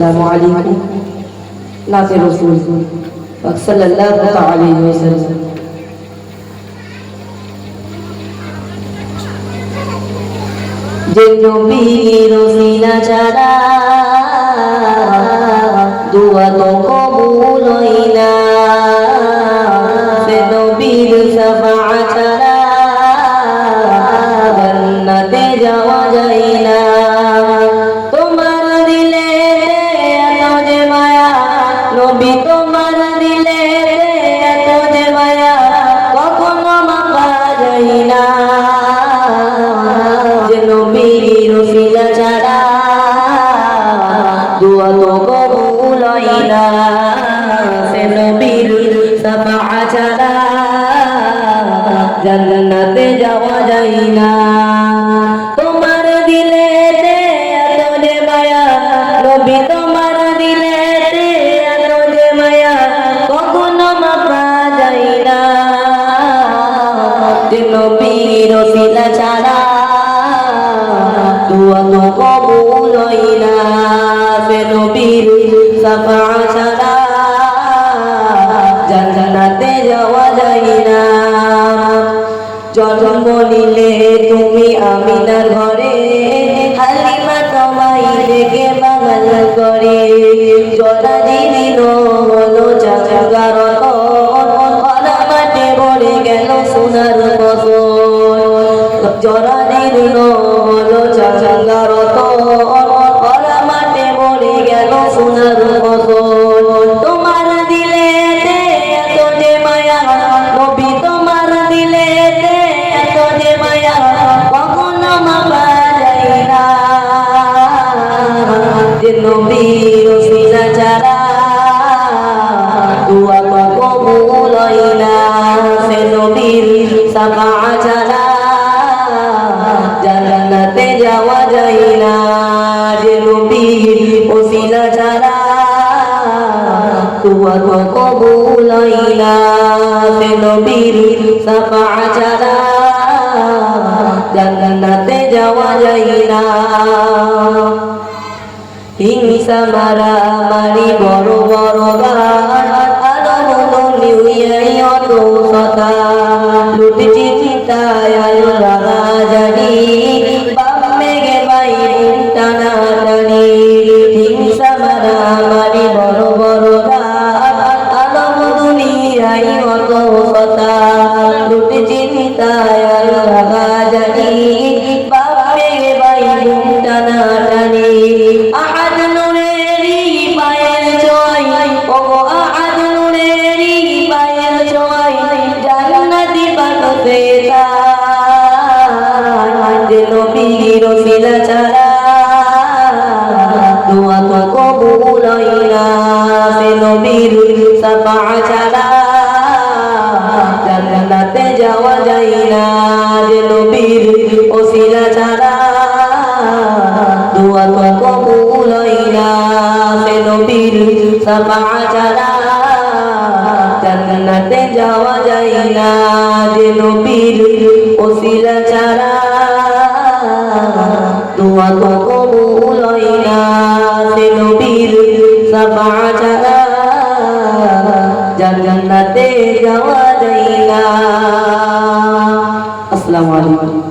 السلام عليكم ناصر رسول صلى الله عليه وسلم যে নবীর সিনা ছাড়া দুয়া তো কবুল হই না সে নবীর সাফা ছাড়া নবী তোমার দিলে এত যে মায়া, কখনো মাপা যায় না। যে নবীর ছাড়া দুয়া তো কবুল না। সে নবীর সাফা ছাড়া জান্নাতে যাওয়া যায় না। তোমার দিলে এত যে মায়া, নবী নবীর শিলা ছাড়া দুয়া তো কবুল সে নবীর সাফা ছাড়া জান্নাতে যাওয়া যায় না। জন্ম নিলে তুমি আমিনার ঘরে, হালিমা তোমায় রেখে বাগান করে। জরা দিন হলো চাচাগার খরা মাঠে ভরে গেল সোনার ফসল জরা দিলে এত যে মায়া নবী তোমার দিলে এত যে মায়া কখনো মাপা যায় না ছাড়া জান্নাতে যাওয়া যায় না। যে নবীর ওসিলা ছাড়া দুয়া তো কবুল হয় না। সে নবীর সাফা হিংসা মারা মারি বড় বড় আলো মতো নিউয়াই অত সতা টানা আহাদ নুরেরি পায়ের জয় ও আহাদ নুরেরি পায়ের জয়, জান্নাতি পাকতে যে নবীর শিলা ছাড়া দোয়া তো কবুল হয় না। সে নবীর সাফা ছাড়া জান্নাতে যাওয়া যায় না। যে নবীর ওসিলা ছাড়া وتقبل إلى في سبعة جنة وجينا جنبير وسيل جرى وتقبل إلى جنبير سبعة جرى جنة وجينا السلام عليكم